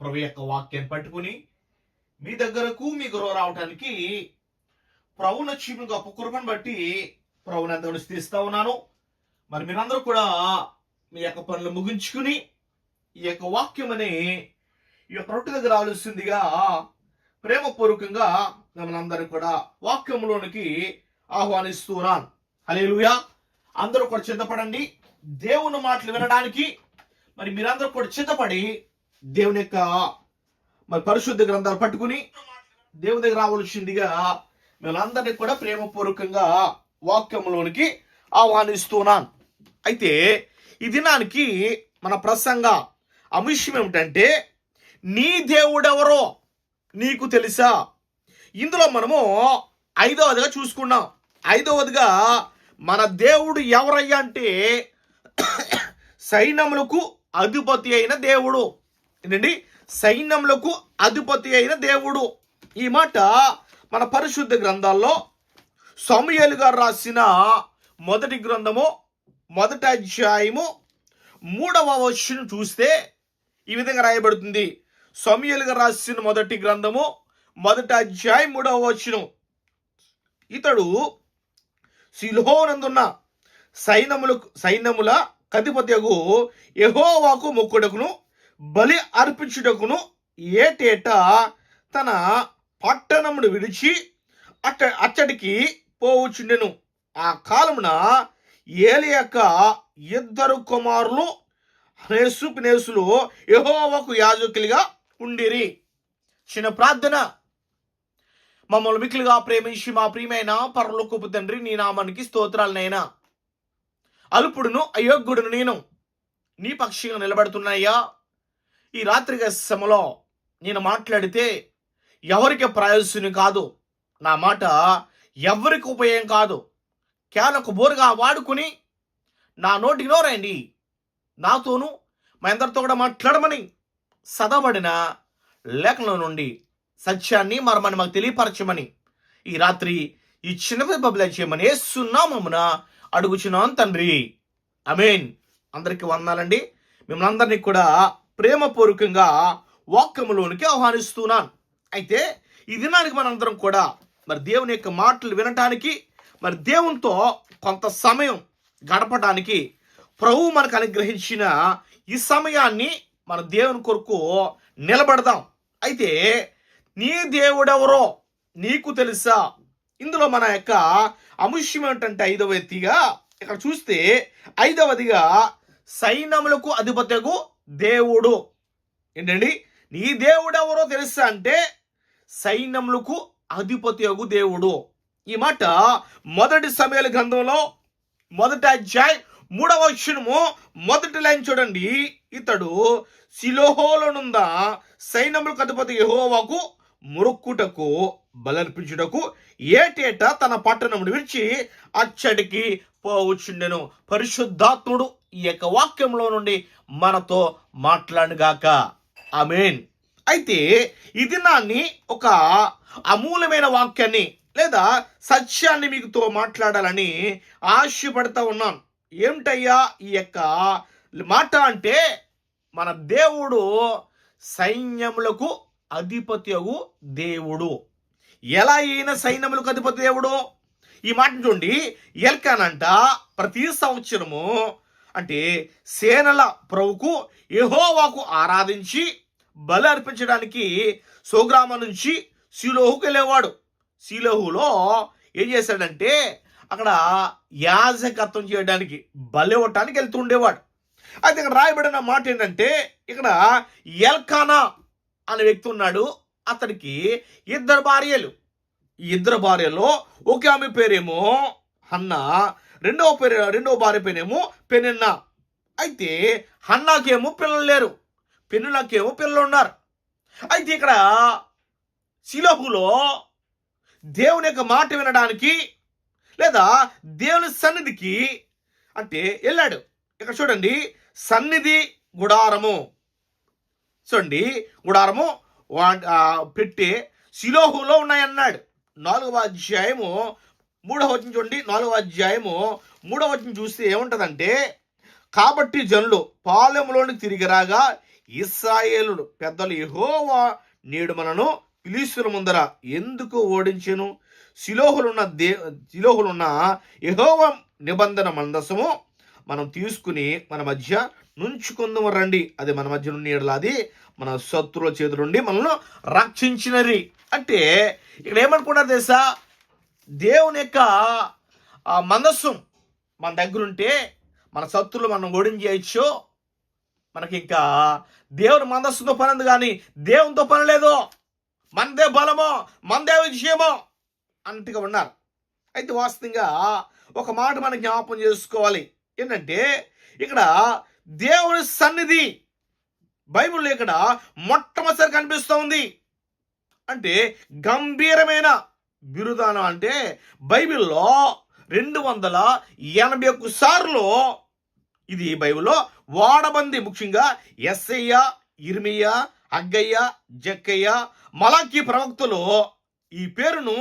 ప్రభు యొక్క వాక్యాన్ని పట్టుకుని మీ దగ్గరకు మీ గురువు రావటానికి ప్రభు నచ్చి గొప్ప కృపను బట్టి ప్రభుని అంతకుడు స్థిస్తా ఉన్నాను. మరి మీరందరూ కూడా మీ యొక్క పనులు ముగించుకుని ఈ యొక్క వాక్యం అనే ఈ యొక్క రొట్టె దగ్గర రావాల్సిందిగా ప్రేమపూర్వకంగా మిమ్మల్ని కూడా వాక్యంలోనికి ఆహ్వానిస్తున్నాను హలేలుయా అందరూ కూడా చింతపడండి. దేవుని మాటలు వినడానికి మరి మీరందరూ కూడా చింతపడి దేవుని యొక్క మరి పరిశుద్ధ గ్రంథాలు పట్టుకుని దేవుని దగ్గర రావాల్సిందిగా మిమ్మల్ని కూడా ప్రేమపూర్వకంగా వాక్యంలోనికి ఆహ్వానిస్తున్నాను. అయితే ఈ దినానికి మన ప్రసంగ అంశం ఏమిటంటే నీ దేవుడెవరో నీకు తెలుసా? ఇందులో మనము ఐదవదిగా చూసుకున్నాం. ఐదవదిగా మన దేవుడు ఎవరయ్యా అంటే సైన్యములకు అధిపతి అయిన దేవుడు. ఏంటండి? సైన్యములకు అధిపతి అయిన దేవుడు. ఈ మాట మన పరిశుద్ధ గ్రంథాల్లో సమయలు గారు రాసిన మొదటి గ్రంథము మొదటి అధ్యాయము మూడవ వచనం చూస్తే ఈ విధంగా రాయబడుతుంది. సమయలు గారు రాసిన మొదటి గ్రంథము మొదటి అధ్యాయం మూడవ వచనం. ఇతడు సిల్హోనందున్న సైన్యములకు సైన్యముల కతిపత్యకు యహోవాకు మొక్కుడకును బలి అర్పించుటకును ఏటేటా తన పట్టణమును విడిచి అట్ట అచ్చడికి పోవచ్చుండెను ఆ కాలమున ఏలి యొక్క ఇద్దరు కుమారులు హనేసు పినేసులు యహోవకు యాజకులుగా ఉండిరి. చిన్న ప్రార్థన. మమ్మల్ని మిక్కులుగా ప్రేమించి మా ప్రియమైన పరలోకపు తండ్రి నీ నామానికి స్తోత్రాలనైనా అల్పుడును అయోగ్యుడును నేను. నీ పక్షిగా నిలబడుతున్నాయ్యా. ఈ రాత్రి సమలో నేను మాట్లాడితే ఎవరికి ప్రయోజనం కాదు. నా మాట ఎవరికి ఉపయోగం కాదు. కేవలం బోరుగా వాడుకుని నా నోటికి నోరండి. నాతోనూ మా అందరితో కూడా మాట్లాడమని సదబడిన లేఖల నుండి సత్యాన్ని మరమని మాకు తెలియపరచమని ఈ రాత్రి ఈ చిన్న బబుల చేయమని ఏసునామమున అడుగుచున్నాను తండ్రి. అమేన్ అందరికి వందాలండి మిమ్మల్ని అందరినీ కూడా ప్రేమపూర్వకంగా వాక్యములోనికి ఆహ్వానిస్తున్నాను. అయితే ఈ దినానికి మనందరం కూడా మరి దేవుని యొక్క మాటలు వినటానికి మరి దేవునితో కొంత సమయం గడపడానికి ప్రభు మనకు అనుగ్రహించిన ఈ సమయాన్ని మన దేవుని కొరకు నిలబడదాం. అయితే నీ దేవుడెవరో నీకు తెలుసా? ఇందులో మన యొక్క అంశం ఏంటంటే ఐదవ ఎత్తిగా ఇక్కడ చూస్తే ఐదవదిగా సైన్యములకు అధిపత్యకు దేవుడు. ఏంటండి? నీ దేవుడెవరో తెలుసా అంటే సైన్యములకు అధిపతి అగు దేవుడు. ఈ మాట మొదటి సమయాల గ్రంథంలో మొదటి అధ్యాయం మూడవ అక్షరము మొదటి లైన్ చూడండి. ఇతడు సిలోహోలనుంద సైన్యములకు అధిపతి యహోవకు మురుక్కుటకు బలర్పించుటకు ఏటేటా తన పట్టణమును విడిచి అచ్చడికి పోవచ్చుండెను. పరిశుద్ధాత్ముడు ఈ యొక్క వాక్యంలో నుండి మనతో మాట్లాడుగాక ఆమెన్. అయితే ఈ దినాన్ని ఒక అమూలమైన వాక్యాన్ని లేదా సత్యాన్ని మీకుతో మాట్లాడాలని ఆశపడతా ఉన్నాను ఏమిటయ్యా ఈ యొక్క మాట అంటే మన దేవుడు సైన్యములకు అధిపత్యగు దేవుడు. ఎలా అయిన సైన్యములకు అధిపతి దేవుడు? ఈ మాట చూడండి. ఎల్కానంట ప్రతి సంవత్సరము అంటే సేనల ప్రభుకు ఎహోవాకు ఆరాధించి బలి అర్పించడానికి సోగ్రామ నుంచి శిలోహుకు వెళ్ళేవాడు. శిలోహులో ఏం చేశాడంటే అక్కడ యాజకత్వం చేయడానికి బలి ఇవ్వటానికి వెళ్తూ ఉండేవాడు. అయితే ఇక్కడ రాయబడిన మాట ఏంటంటే ఇక్కడ ఎల్కానా అనే వ్యక్తి ఉన్నాడు. అతనికి ఇద్దరు భార్యలు. ఇద్దరు భార్యలో ఒక ఆమె పేరేమో అన్న రెండవ పేరు రెండవ భార్య పేరేమో పెనిన్న. అయితే హన్నాకేమో పిల్లలు లేరు. పెన్నులకేమో పిల్లలు ఉన్నారు. అయితే ఇక్కడ శిలోహులో దేవుని యొక్క మాట వినడానికి లేదా దేవుని సన్నిధికి అంటే వెళ్ళాడు. ఇక్కడ చూడండి సన్నిధి గుడారము. చూడండి గుడారము వా- పెట్టి శిలోహులో ఉన్నాయన్నాడు. నాలుగవ అధ్యాయము మూడవ వచనం చూడండి నాలుగవ అధ్యాయము. మూడవ వచనం చూస్తే ఏముంటదంటే కాబట్టి జనులు పాలెములోని తిరిగి రాగా ఇస్రాయేలుడు పెద్దలు యహోవా నేడు మనను పిలిస్తుల ముందర ఎందుకు ఓడించెను? శిలోహులున్న దే శిలోహులున్న యహోవ నిబంధన మందసము మనం తీసుకుని మన మధ్య నుంచుకుందాము రండి. అది మన మధ్య నుండి అది మన శత్రువుల చేతుల నుండి మనల్ని రక్షించినది అంటే ఇక్కడ ఏమనుకున్నారు తెలుసా? దేవుని యొక్క ఆ మనస్సు మన దగ్గర ఉంటే మన శత్రులు మనం ఓడించేయచ్చు మనకి ఇంకా దేవుని మనస్సుతో పని ఉంది కానీ దేవునితో పని లేదు. మనదే బలమో మనదే విజయమో అన్నట్టుగా ఉన్నారు. అయితే వాస్తవంగా ఒక మాట మనం జ్ఞాపం చేసుకోవాలి. ఏంటంటే ఇక్కడ దేవుని సన్నిధి బైబిల్లో ఇక్కడ మొట్టమొదటిసారి కనిపిస్తూ ఉంది అంటే గంభీరమైన బిరుదానం అంటే బైబిల్లో రెండు వందల ఎనభై ఒక్క సార్లు ఇది బైబిల్లో వాడబంది ముఖ్యంగా ఎస్ఐయ ఇర్మియ అగ్గయ్య జక్కయ్య మలాకి ప్రవక్తలు ఈ పేరును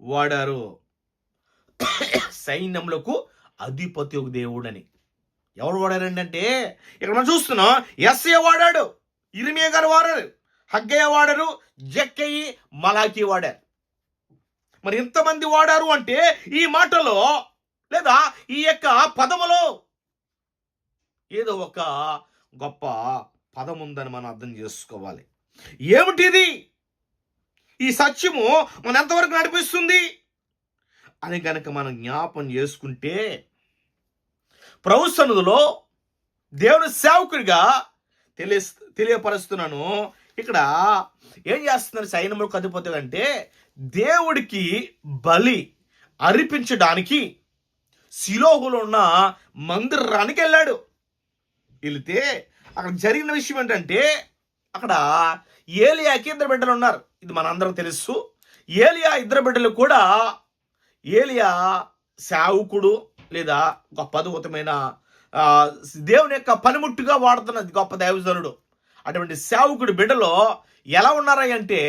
వాడారు. సైన్యములకు అధిపతి ఒక దేవుడని. ఎవరు వాడారండి అంటే ఇక్కడ మనం చూస్తున్నాం ఎస్ఏ వాడాడు ఇరిమియా గారు వాడారు హగ్గయ్య వాడారు జక్కయ్యి మలాకి వాడారు. మరి ఇంతమంది వాడారు అంటే ఈ మాటలో లేదా ఈ యొక్క పదములో ఏదో ఒక గొప్ప పదం ఉందని మనం అర్థం చేసుకోవాలి. ఏమిటిది? ఈ సత్యము మన ఎంతవరకు నడిపిస్తుంది? అని కనుక మనం జ్ఞాపం చేసుకుంటే ప్రభు సన్నిధిలో దేవుని సేవకుడిగా తెలియ తెలియపరుస్తున్నాను. ఇక్కడ ఏం చేస్తున్నారు? సైన్యములకు అధిపతులు అంటే దేవుడికి బలి అర్పించడానికి శిలోహులో ఉన్న మందిరానికి వెళ్ళాడు వెళితే అక్కడ జరిగిన విషయం ఏంటంటే అక్కడ ఏలియాకి ఇద్దరు బిడ్డలు ఉన్నారు. ఇది మనందరం తెలుసు. ఏలియా ఇద్దరు బిడ్డలు కూడా ఏలియా సేవకుడు లేదా గొప్ప అద్భుతమైన దేవుని యొక్క పనిముట్టుగా వాడుతున్నది గొప్ప దైవజనుడు. అటువంటి సేవకుడు బిడ్డలో ఎలా ఉన్నారా అంటే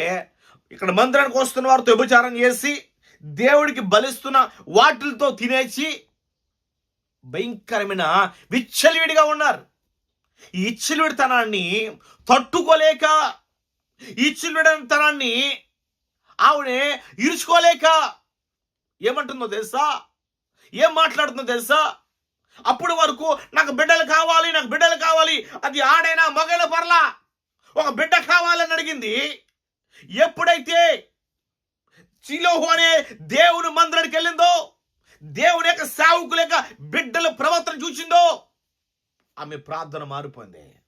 ఇక్కడ మందిరానికి వస్తున్న వారితో వ్యభిచారం చేసి దేవుడికి బలిస్తున్న వాటిలతో తినేసి భయంకరమైన విచ్చలివిడిగా ఉన్నారు. ఈ ఇచ్చిలుడితనాన్ని తట్టుకోలేక ఈ ఇచ్చిలుడితనాన్ని ఆవిడ ఇరుచుకోలేక ఏమంటుందో తెలుసా? ఏం మాట్లాడుతుందో తెలుసా? అప్పుడు వరకు నాకు బిడ్డలు కావాలి నాకు బిడ్డలు కావాలి అది ఆడైనా మగల పర్లా. ఒక బిడ్డ కావాలని అడిగింది. ఎప్పుడైతే చిలోహు అనే దేవుని మందిరానికి వెళ్ళిందో దేవుని యొక్క సావుకుల యొక్క బిడ్డల ప్రవర్తన చూసిందో ఆమె ప్రార్థన మారిపోయింది.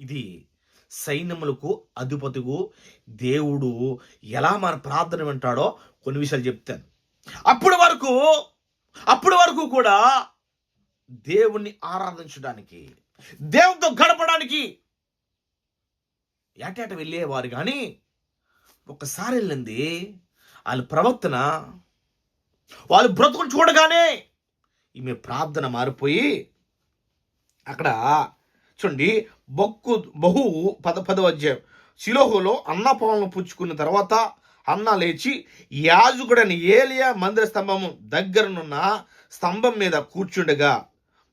ఇది సైన్యములకు అధిపతికు దేవుడు ఎలా మన ప్రార్థన వింటాడో కొన్ని విషయాలు చెప్తాను. అప్పటి వరకు అప్పటి వరకు కూడా దేవుణ్ణి ఆరాధించడానికి దేవునితో గడపడానికి ఏటేట వెళ్ళేవారు కానీ ఒక్కసారి వెళ్ళింది. వాళ్ళ ప్రవర్తన వాళ్ళు బ్రతుకులు చూడగానే ఈమె ప్రార్థన మారిపోయి అక్కడ చూడండి బొక్కు బహు పద పదవ అధ్యాయం. శిలోహులో అన్నపాలను పుచ్చుకున్న తర్వాత అన్న లేచి యాజకుడని ఏలియా మందిర స్తంభము దగ్గరనున్న స్తంభం మీద కూర్చుండగా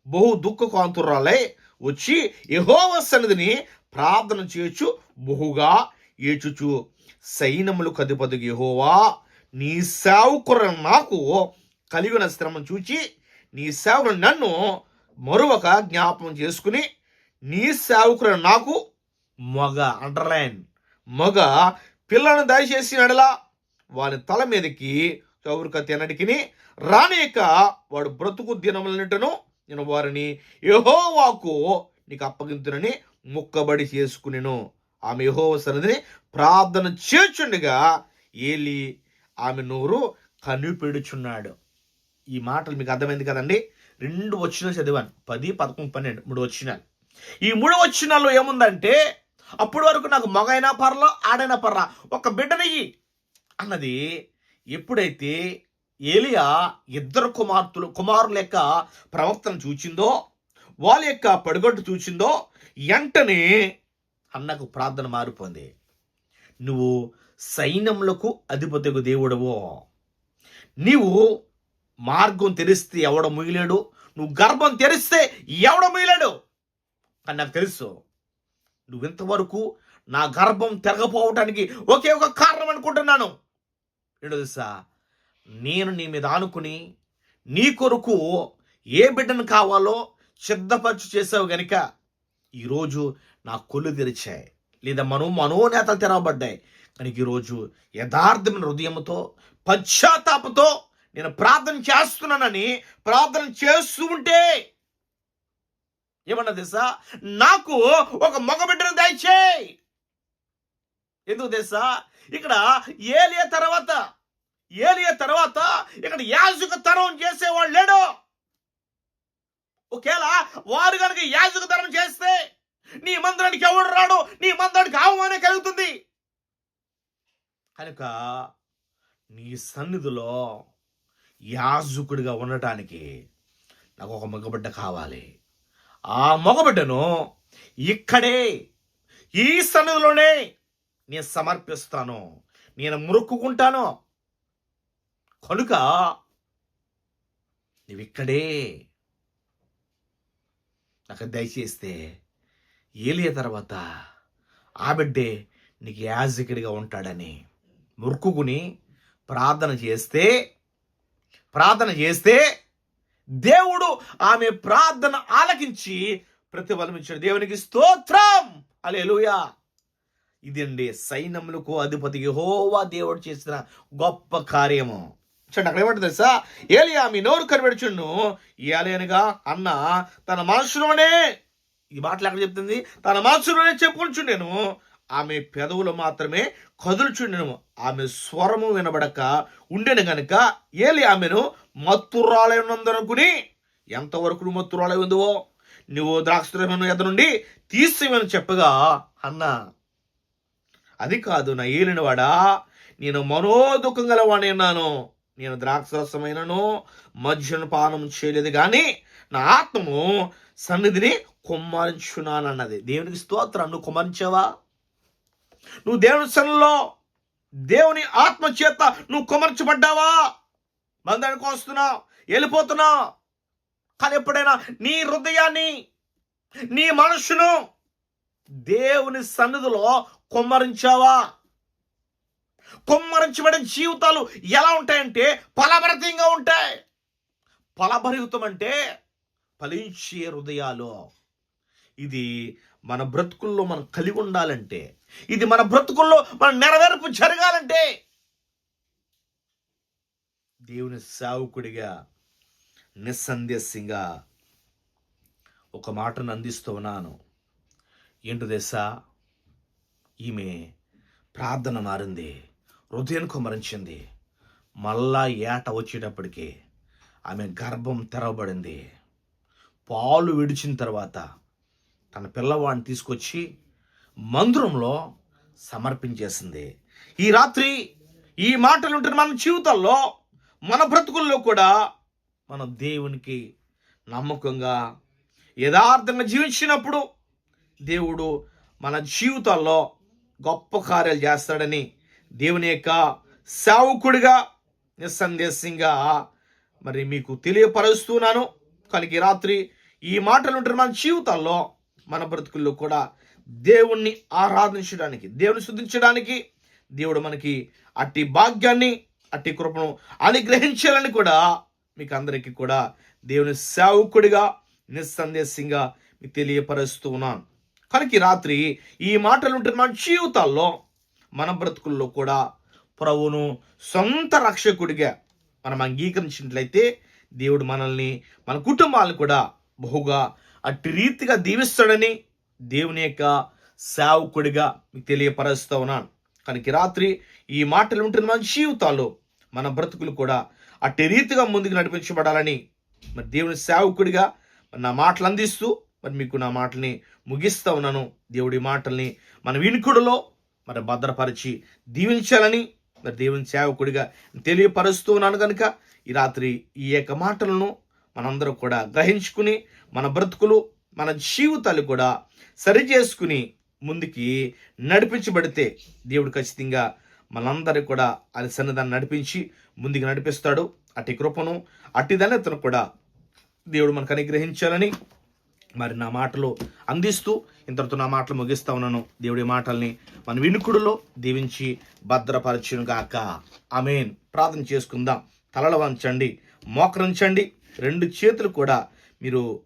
బహు దుఃఖ కాంతురాలై వచ్చి యహోవ సన్నిధిని ప్రార్థన చేయొచ్చు బహుగా ఏచుచు సైన్యములు కదిపదు యహోవా నీ సేవకుర నాకు కలిగిన శ్రమను చూచి నీ సేవకుడు నన్ను మరొక జ్ఞాపకం చేసుకుని నీ సేవకుడు నాకు మగ అండర్లైన్ మగ పిల్లను దయచేసి నడలా. వాని తల మీదకి చౌరుక తినడికిని రానేక వాడు బ్రతుకు దినములన్నిటను నేను వారిని యహోవాకు నీకు అప్పగింతునని ముక్కబడి చేసుకునేను. ఆమె యహోవ సన్నిధిని ప్రార్థన చేర్చుండగా ఏలి ఆమె నోరు కనిపెడుచున్నాడు. ఈ మాటలు మీకు అర్థమైంది కదండి? రెండు వచ్చినాలు చదివాను. పది పదకొండు పన్నెండు మూడు వచ్చినాలు ఈ మూడు వచ్చినాల్లో ఏముందంటే అప్పటి వరకు నాకు మగైనా పర్లా ఆడైనా పర్లా ఒక బిడ్డనయ్యి అన్నది ఎప్పుడైతే ఏలియా ఇద్దరు కుమార్తెలు కుమారుల యొక్క ప్రవక్తను చూచిందో వాళ్ళ యొక్క పడుగొట్టు చూచిందో వెంటనే అన్నకు ప్రార్థన మారిపోయింది నువ్వు సైన్యములకు అధిపతికు దేవుడవో. నీవు మార్గం తెరిస్తే ఎవడ మిగిలాడు నువ్వు గర్భం తెరిస్తే ఎవడ మిగిలాడు అని నాకు తెలుసు. నువ్వు ఇంతవరకు నా గర్భం తెరగపోవటానికి ఒకే ఒక కారణం అనుకుంటున్నాను. ఏంటో తెలుసా? నేను నీ మీద ఆనుకుని నీ కొరకు ఏ బిడ్డను కావాలో సిద్ధపరచు చేసావు గనుక ఈరోజు నా కొళ్ళు తెరిచాయి. లేదా మనో మనోనేతలు తెరవబడ్డాయి. కానీ ఈరోజు యథార్థమైన హృదయంతో పశ్చాత్తాపతో నేను ప్రార్థన చేస్తున్నానని ప్రార్థన చేస్తూ ఉంటే ఏమన్నా తెలుసా? నాకు ఒక మగబిడ్డను దయచేయి. ఎందుకు తెలుసా? ఇక్కడ ఏలియ తర్వాత ఏలియ తర్వాత ఇక్కడ యాజక తరం చేసేవాడు లేడు. ఒకేలా వారు కనుక యాజక తరం చేస్తే నీ మందిరానికి ఎవడు రాడు? నీ మందిరానికి అవమానం కలుగుతుంది. కనుక నీ సన్నిధిలో యాజకుడిగా ఉండటానికి నాకు ఒక మగబిడ్డ కావాలి. ఆ మగబిడ్డను ఇక్కడే ఈ సన్నిధిలోనే నేను సమర్పిస్తాను. నేను మురుక్కుంటాను. కనుక నువ్వు ఇక్కడే. నాకు దయచేస్తే ఏలియ తర్వాత ఆ బిడ్డే నీకు యాజకుడిగా ఉంటాడని మురుక్కుని ప్రార్థన చేస్తే ప్రార్థన చేస్తే దేవుడు ఆమె ప్రార్థన ఆలకించి ప్రతిఫలమిచ్చాడు. దేవునికి స్తోత్రం! అలెలుయా ఇదండి సైన్యములకు అధిపతి యహోవా దేవుడు చేసిన గొప్ప కార్యము. చూడండి అక్కడ ఏమంటుంది తెలుసా? ఏలియా మీ నోరు కనిపెడుచుండు. ఏలేనుగా అన్న తన మనసులోనే ఈ మాటలు ఎక్కడ చెప్తుంది? తన మనసులోనే చెప్పుకుంటుండేను ఆమె పెదవులు మాత్రమే కదులుచుండెను. ఆమె స్వరము వినబడక ఉండెను గనుక ఏలి ఆమెను మత్తురాలైనందనుకుని ఎంతవరకు నువ్వు మత్తురాలై ఉందో నువ్వు ద్రాక్షను ఎద నుండి తీసివని చెప్పగా అన్న అది కాదు నా ఏలినవాడా నేను మనోదుఖం గలవాణి నేను ద్రాక్షరసమైనను మధ్యను పానం చేయలేదు కానీ నా ఆత్మము సన్నిధిని కుమ్మరించున్నానన్నది దేవునికి స్తోత్రం. నువ్వు కుమరించావా నువ్వు దేవుని సన్నిలో దేవుని ఆత్మ చేత నువ్వు కుమర్చబడ్డావా బంధానికి వస్తున్నావు వెళ్ళిపోతున్నావు కానీ ఎప్పుడైనా నీ హృదయాన్ని నీ మనస్సును దేవుని సన్నిధిలో కుమ్మరించావా? కుమ్మరించబడిన జీవితాలు ఎలా ఉంటాయంటే ఫలభరితంగా ఉంటాయి. ఫలభరితం అంటే ఫలించే హృదయాలు. ఇది మన బ్రతుకుల్లో మనం కలిగి ఉండాలంటే ఇది మన బ్రతుకుల్లో మన నెరవేర్పు జరగాలంటే దేవుని సేవకుడిగా నిస్సందేశంగా ఒక మాటను అందిస్తూ ఉన్నాను. ఏంటో తెలుసా ఈమె ప్రార్థన మారింది హృదయం కుమరించింది. మళ్ళా ఏట వచ్చేటప్పటికి ఆమె గర్భం తెరవబడింది. పాలు విడిచిన తర్వాత తన పిల్లవాడిని తీసుకొచ్చి మందిరంలో సమర్పించేసింది. ఈ రాత్రి ఈ మాటలు ఉంటున్న మన జీవితాల్లో మన బ్రతుకుల్లో కూడా మనం దేవునికి నమ్మకంగా యథార్థంగా జీవించినప్పుడు దేవుడు మన జీవితాల్లో గొప్ప కార్యాలు చేస్తాడని దేవుని యొక్క సేవకుడిగా నిస్సందేశంగా మరి మీకు తెలియపరుస్తున్నాను. కనుక రాత్రి ఈ మాటలు ఉంటారు మన జీవితాల్లో మన బ్రతుకుల్లో కూడా దేవుణ్ణి ఆరాధించడానికి దేవుని శుద్ధించడానికి దేవుడు మనకి అట్టి భాగ్యాన్ని అట్టి కృపను అనుగ్రహించాలని కూడా మీకు అందరికీ కూడా దేవుని సేవకుడిగా నిస్సందేశంగా మీకు తెలియపరుస్తూ ఉన్నాను. కనుక రాత్రి ఈ మాటలు ఉంటున్న మన జీవితాల్లో మన బ్రతుకుల్లో కూడా ప్రభువును సొంత రక్షకుడిగా మనం అంగీకరించినట్లయితే దేవుడు మనల్ని మన కుటుంబాలను కూడా బహుగా అట్టి రీతిగా దీవిస్తాడని దేవుని యొక్క సేవకుడిగా మీకు తెలియపరుస్తూ ఉన్నాను. కనుక రాత్రి ఈ మాటలు ఉంటున్న మన జీవితాల్లో మన బ్రతుకులు కూడా అట్టి రీతిగా ముందుకు నడిపించబడాలని మరి దేవుని సేవకుడిగా మరి నా మాటలు అందిస్తూ మరి మీకు నా మాటల్ని ముగిస్తూ ఉన్నాను. దేవుడి మాటల్ని మన వినుకుడులో మరి భద్రపరిచి దీవించాలని మరి దేవుని సేవకుడిగా తెలియపరుస్తూ ఉన్నాను కనుక ఈ రాత్రి ఈ యొక్క మాటలను మనందరం కూడా గ్రహించుకుని మన బ్రతుకులు మన జీవితాలు కూడా సరి చేసుకుని ముందుకి నడిపించబడితే దేవుడు ఖచ్చితంగా మనందరి కూడా అది సన్నిధాన్ని నడిపించి ముందుకు నడిపిస్తాడు. అట్టి కృపను అట్టి ధన్యతను కూడా దేవుడు మనకు అనుగ్రహించాలని మరి నా మాటలు అందిస్తూ ఇంతటితో నా మాటలు ముగిస్తా ఉన్నాను. దేవుడి మాటల్ని మన వినుకుడులో దీవించి భద్రపరచును గాక. ఆమెన్. ప్రార్థన చేసుకుందాం. తలలు వంచండి మోకరించండి రెండు చేతులు కూడా మీరు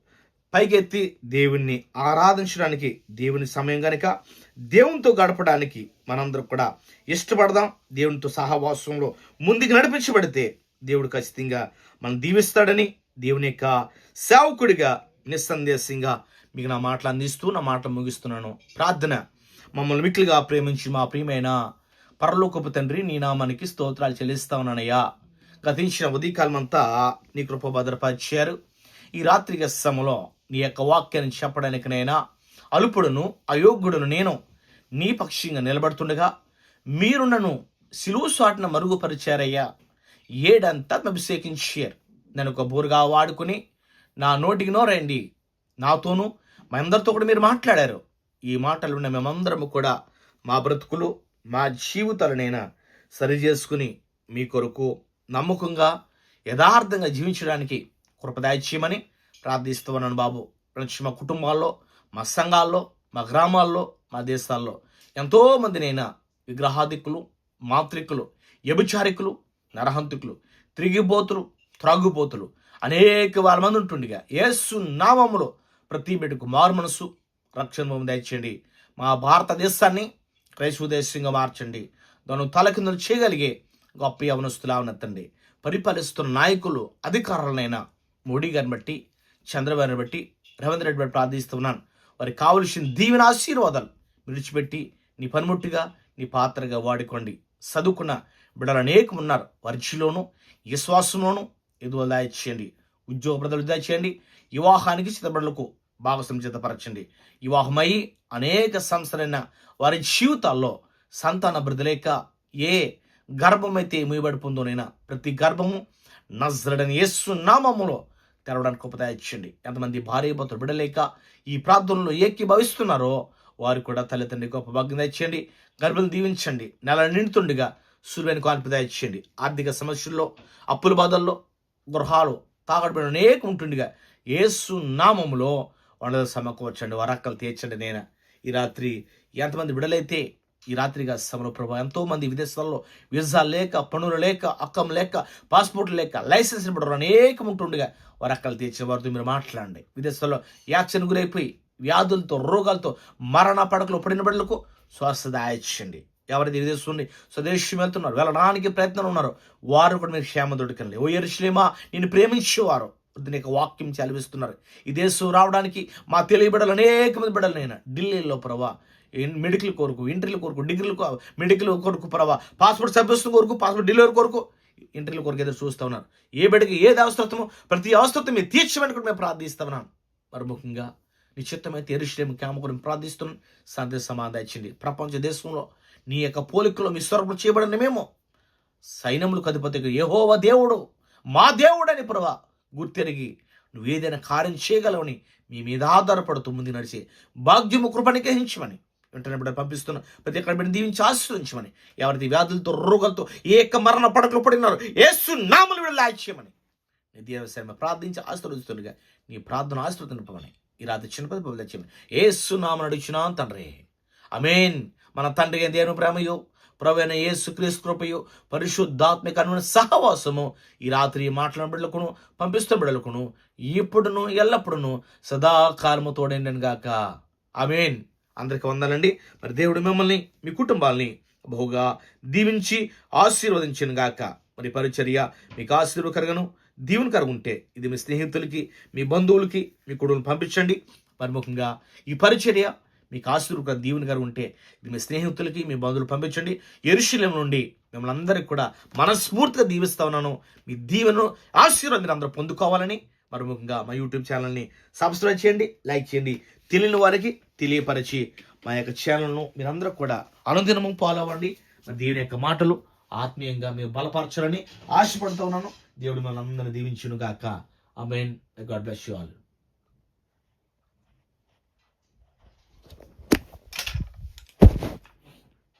పైకెత్తి దేవుణ్ణి ఆరాధించడానికి దేవుని సమయం కనుక దేవునితో గడపడానికి మనందరం కూడా ఇష్టపడదాం. దేవునితో సహవాసంలో ముందుకు నడిపించబడితే దేవుడు ఖచ్చితంగా మనం దీవిస్తాడని దేవుని యొక్క సేవకుడిగా నిస్సందేశంగా మీకు నా మాటలు అందిస్తూ నా మాటలు ముగిస్తున్నాను. ప్రార్థన మమ్మల్ని మిక్కిలిగా ప్రేమించి మా ప్రియమైన పరలోకపు తండ్రి నీ నామానికి స్తోత్రాలు చెల్లిస్తా ఉన్నానయ్యా. గతించిన ఉదయకాలం అంతా నీ కృప భద్రపరిచారు. ఈ రాత్రి సమయంలో నీ యొక్క వాక్యాన్ని చెప్పడానికి నైనా అల్పుడును అయోగ్యుడును నేను నీ పక్షంగా నిలబడుతుండగా మీరు నన్ను సిలువు సాటిన మరుగుపరిచారయ్యా. ఏడంతా అభిషేకించారు. నన్ను ఒక బోరుగా వాడుకుని నా నోటికి నోరండి నాతోనూ మా అందరితో కూడా మీరు మాట్లాడారు. ఈ మాటలు ఉన్న మేమందరము కూడా మా బ్రతుకులు మా జీవితాలనైనా సరి చేసుకుని మీ కొరకు నమ్మకంగా యథార్థంగా జీవించడానికి కృపదాయచ్యమని ప్రార్థిస్తూ ఉన్నాను బాబు మా కుటుంబాల్లో మా సంఘాల్లో మా గ్రామాల్లో మా దేశాల్లో ఎంతోమందినైనా విగ్రహాదిక్కులు మాంత్రికులు వ్యభిచారికులు నరహంతుకులు తిరిగిపోతులు త్రాగుపోతులు అనేక వారి మంది ఉంటుండగా యేసు నామములో ప్రతి బిడ్డకు మారు మనసు రక్షణ దయచేయండి మా భారతదేశాన్ని క్రైస్తవ దేశంగా మార్చండి. దాన్ని తలకిందులు చేయగలిగే గొప్ప యవనస్తులా ఉన్నతండి. పరిపాలిస్తున్న నాయకులు అధికారులనైనా మోడీ గారిని బట్టి చంద్రబాబుని బట్టి రేవంత్ రెడ్డి బట్టి ప్రార్థిస్తున్నాను. వారికి కావలసిన దీవెన ఆశీర్వాదాలు విడిచిపెట్టి నీ పనిముట్టుగా నీ పాత్రగా వాడుకోండి. చదువుకున్న బిడ్డలు అనేకం ఉన్నారు. వారిలోను విశ్వాసంలోను ఎదువ దాయచేయండి. ఉద్యోగ ప్రజలు దాయచేయండి. వివాహానికి చిత్తబడులకు భాగస్వామి చిత్తపరచండి వివాహమై అనేక సంస్థలైన వారి జీవితాల్లో సంతాన బృదలేక ఏ గర్భమైతే మూయబడిపోందోనైనా ప్రతి గర్భము నజరడని యేసు నామములో తెరవడానికి గొప్ప ఎంతమంది భార్య భర్తలు బిడలేక ఈ ప్రాంతంలో ఏకీభవిస్తున్నారో వారు కూడా తల్లిదండ్రి గొప్ప భాగ్యం దయచేయండి. గర్భం దీవించండి. నెల నిండుతుండగా సూర్యుని కాన్పు దయచేయండి. ఆర్థిక సమస్యల్లో అప్పుల బాధల్లో గృహాలు తాగడబడిన అనేక ఉంటుండగా ఏసు నామములో వాళ్ళ సమకూర్చండి. వరక్కలు తీర్చండి నేను. ఈ రాత్రి ఎంతమంది బిడలైతే ఈ రాత్రిగా సమర ప్రభా. ఎంతో మంది విదేశాల్లో వీసా లేక పనులు లేక అక్కం లేక పాస్పోర్ట్ లేక లైసెన్స్ ఇవ్వడం అనేకం ఉంటుండగా వారు అక్కలు తీర్చే వారితో మీరు మాట్లాడండి. విదేశాల్లో యాక్షన్ గురైపోయి వ్యాధులతో రోగాలతో మరణ పడకలు పడిన బిడ్డలకు స్వస్థత ఆయచ్చండి ఎవరైతే విదేశం స్వదేశం వెళ్తున్నారు వెళ్ళడానికి ప్రయత్నం ఉన్నారు వారు కూడా మీరు క్షేమ దొడకండి ఓ ఎరుశ్లేమా నేను ప్రేమించేవారు. దీని వాక్యం చలివిస్తున్నారు. ఈ దేశం రావడానికి మా తెలియ బిడ్డలు అనేక మంది బిడ్డలు నేను. ఢిల్లీలో ప్రభా మెడికల్ కొరకు ఇంటర్వ్యూ కొరకు డిగ్రీలు మెడికల్ కొరకు ప్రభా పాస్పోర్ట్ సభ్యత్వం కొరకు పాస్పోర్ట్ డెలివరీ కొరకు ఇంటర్వ్యూ కొరకు ఎదురు చూస్తూ ఉన్నారు. ఏ బిడ్డకి ఏది అవసరమో ప్రతి అవసరత్వం మీరు తీర్చమని కూడా మేము ప్రార్థిస్తా ఉన్నాం. మరి ముఖ్యంగా నిశ్చితమైతే ఎరుశ్లేము క్యామ కొరకు ప్రార్థిస్తున్నాం. శాంతి సమాధానం ఇచ్చింది. ప్రపంచ దేశంలో నీ యొక్క పోలికలో మీ స్వరూపం చేయబడిన మేము సైన్యములకు అధిపతికి యెహోవా దేవుడు మా దేవుడని ప్రభా గుర్తెరిగి నువ్వు ఏదైనా కార్యం చేయగలవని మీ మీద ఆధారపడుతూ ముందు నడిచే భాగ్యము కృపణిగ్రహించమని వెంటనే బిడ్డ పంపిస్తున్న. ప్రతి ఎక్కడ బిడ్డ దీవించి ఆశ్రయించమని ఎవరిది వ్యాధులతో రోగాలతో ఏక మరణ పడకలు పడినారు ఏసు నామలు వీళ్ళు లాచ్యమని నీ దేవసేమ ప్రార్థించి ఆశీర్వదిస్తుండగా నీ ప్రార్థన ఆశీర్వదింపమని ఈ రాత్రి చిన్నపది పనులు తెచ్చామని ఏసు నామను అడిచినా తండ్రి. అమేన్ మన తండ్రి దేవుని ప్రేమయో ప్రవైన యేసు క్రీస్తు కృపయో పరిశుద్ధాత్మిక అనుమైన సహవాసము ఈ రాత్రి మాట్లాడిన బిడ్డలకును పంపిస్తున్న బిడ్డలకును ఇప్పుడును ఎల్లప్పుడును సదాకాలము తోడైండను గాక అమేన్ అందరికీ వందాలండి. మరి దేవుడు మిమ్మల్ని మీ కుటుంబాల్ని బహుగా దీవించి ఆశీర్వదించిన గాక. మరి పరిచర్య మీకు ఆశీర్వకరగను దీవెన కరుగుంటే ఇది మీ స్నేహితులకి మీ బంధువులకి మీ కుటుంబం పంపించండి. మరి ముఖ్యంగా ఈ పరిచర్య మీకు ఆశీర్వక దీవుని గారు ఉంటే ఇది మీ స్నేహితులకి మీ బంధువులు పంపించండి. ఎరుశీలం నుండి మిమ్మల్ని అందరికీ కూడా మనస్ఫూర్తిగా దీవిస్తా ఉన్నాను. మీ దీవెను ఆశీర్వాదం మీరు అందరూ పొందుకోవాలని మరి ముఖ్యంగా మా యూట్యూబ్ ఛానల్ని సబ్స్క్రైబ్ చేయండి లైక్ చేయండి. తెలియని వారికి తెలియపరిచి మా యొక్క ఛానల్ను మీరందరూ కూడా అనుదినము ఫాలో అవ్వండి దేవుని యొక్క మాటలు ఆత్మీయంగా మీరు బలపరచాలని ఆశపడుతూ ఉన్నాను. దేవుడు మనందరిని దీవించును గాక mean God bless you all.